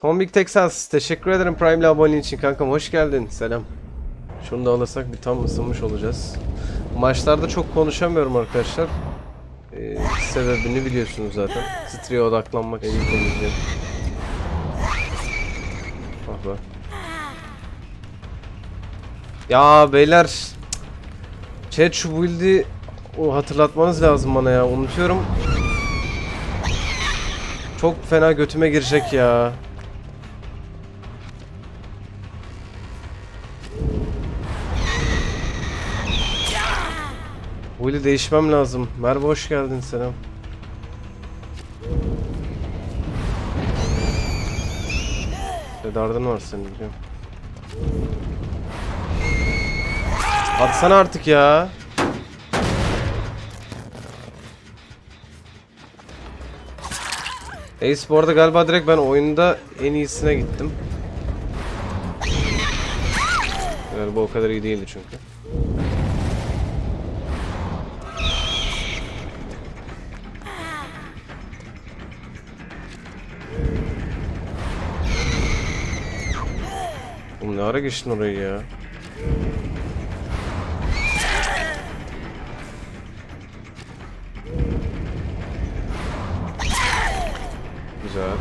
Tombik Texas teşekkür ederim Prime ile için kankam hoş geldin selam. Şunu da alırsak bir tam ısınmış olacağız. Maçlarda çok konuşamıyorum arkadaşlar. Ee, sebebini biliyorsunuz zaten. Streye odaklanmak en iyi temizliği. Ah be. Ya beyler Chat şu build'i o hatırlatmanız lazım bana ya unutuyorum. Çok fena götüme girecek ya. Build'i değişmem lazım. Merve hoş geldin selam. Sedardın var senin biliyorum. Atsana artık ya. Ace bu arada galiba direkt ben oyunda en iyisine gittim. Galiba o kadar iyi değildi çünkü. Ne ara geçtin orayı ya? Güzel.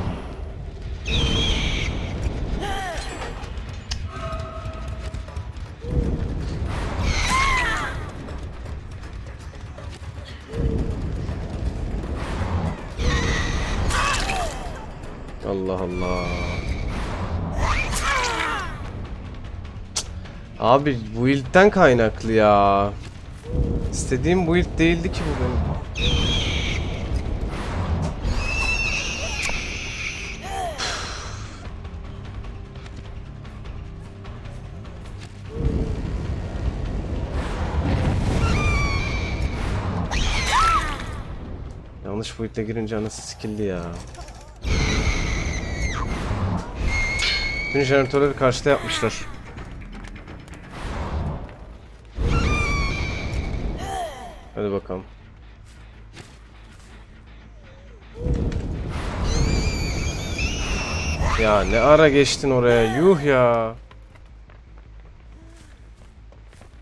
Allah Allah. Abi bu build'den kaynaklı ya. İstediğim build değildi ki bu benim. Yanlış build'e girince anası sikildi ya. Bütün jeneratörleri karşıda yapmışlar. Ya ne ara geçtin oraya yuh ya.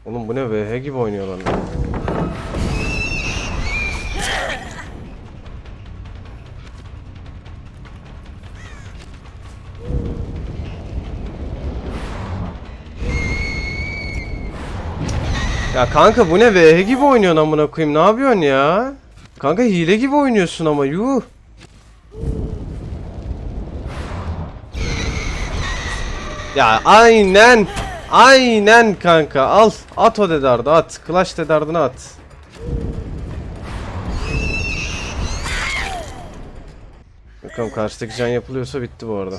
Oğlum bu ne VH gibi oynuyorlar lan. Ya kanka bu ne VH gibi oynuyorsun amına koyayım ne yapıyorsun ya? Kanka hile gibi oynuyorsun ama yuh. Ya aynen. Aynen kanka al at o dedardı at. Clash dedardını at. Bakalım karşıdaki can yapılıyorsa bitti bu arada.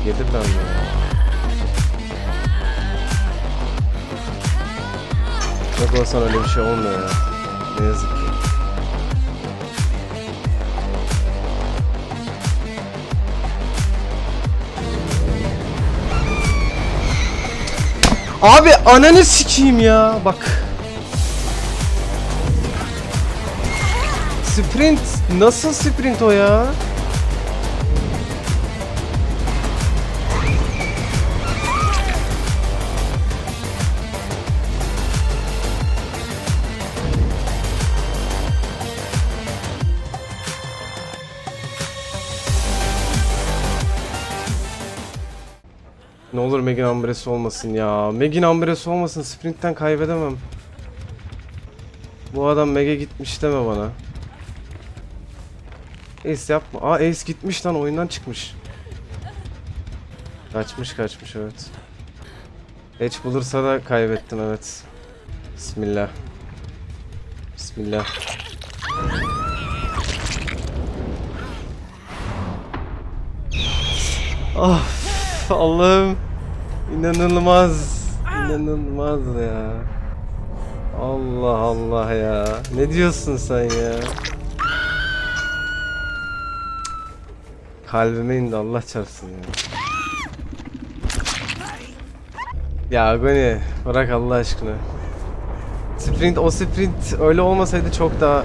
Hmm, gelirler mi? Yok olsan öyle bir şey olmuyor ya. Ne yazık ki. Abi ananı sikeyim ya bak. Sprint nasıl sprint o ya? Ne olur Megin Ambresi olmasın ya. Megin Ambresi olmasın. Sprint'ten kaybedemem. Bu adam Mege gitmiş deme bana. Ace yapma. Aa Ace gitmiş lan oyundan çıkmış. Kaçmış kaçmış evet. Edge bulursa da kaybettim evet. Bismillah. Bismillah. Ah Allah'ım. İnanılmaz. İnanılmaz ya. Allah Allah ya. Ne diyorsun sen ya? Kalbime indi Allah çarpsın ya. Ya Agoni bırak Allah aşkına. Sprint o sprint öyle olmasaydı çok daha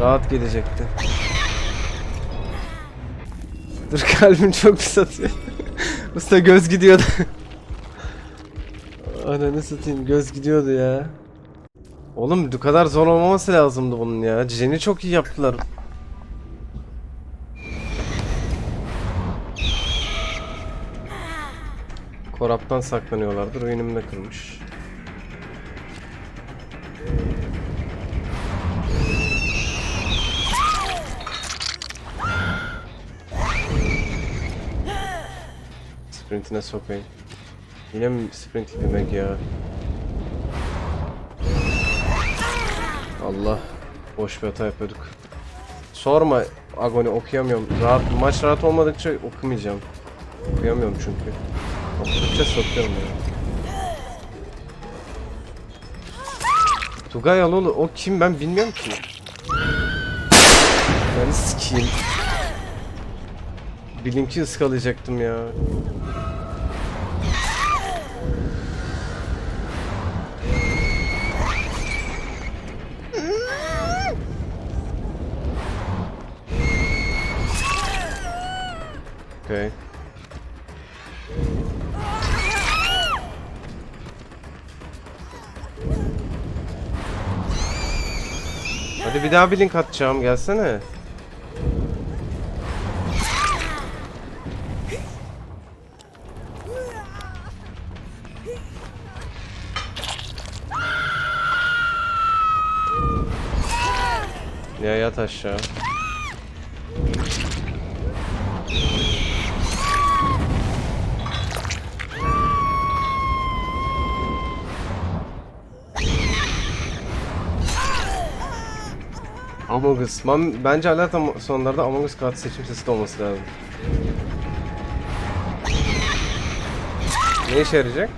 rahat gelecekti. Dur kalbim çok pis atıyor. Usta göz gidiyordu. Ananı satayım göz gidiyordu ya. Oğlum bu kadar zor olmaması lazımdı bunun ya. Jen'i çok iyi yaptılar. Koraptan saklanıyorlardır. Oyunum da kırmış. Sprintine sokayım. Yine mi sprint demek ya? Allah. Boş bir hata yapıyorduk. Sorma Agoni okuyamıyorum. Rahat, maç rahat olmadıkça okumayacağım. Okuyamıyorum çünkü. Okudukça sokuyorum ya. Tugay Aloğlu o kim ben bilmiyorum ki. Ben sikiyim. Blink'i ıskalayacaktım ya. Okay. Hadi bir daha bir link atacağım gelsene. Ya yat aşağı. Among Us. Ben, bence hala tam sonlarda Among Us kart seçim sesi de olması lazım. Ne işe yarayacak?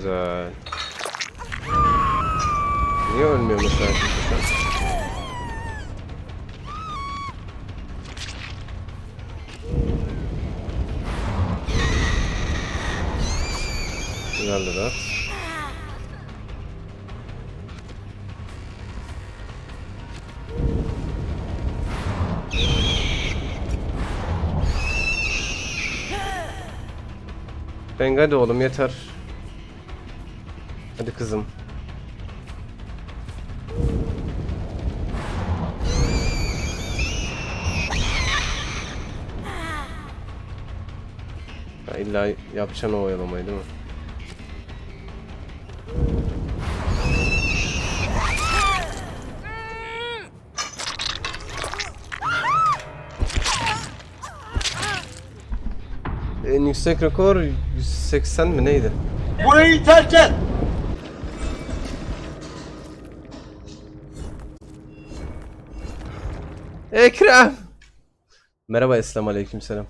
Güzel. Niye ölmüyor mesela kimse şu an? Güzeldi de. Ben hadi oğlum yeter. Hadi kızım. Ya illa yapacaksın o oyalamayı değil mi? En yüksek rekor 180 mi neydi? Burayı terk et. Ekrem. Merhaba Eslam Aleyküm Selam.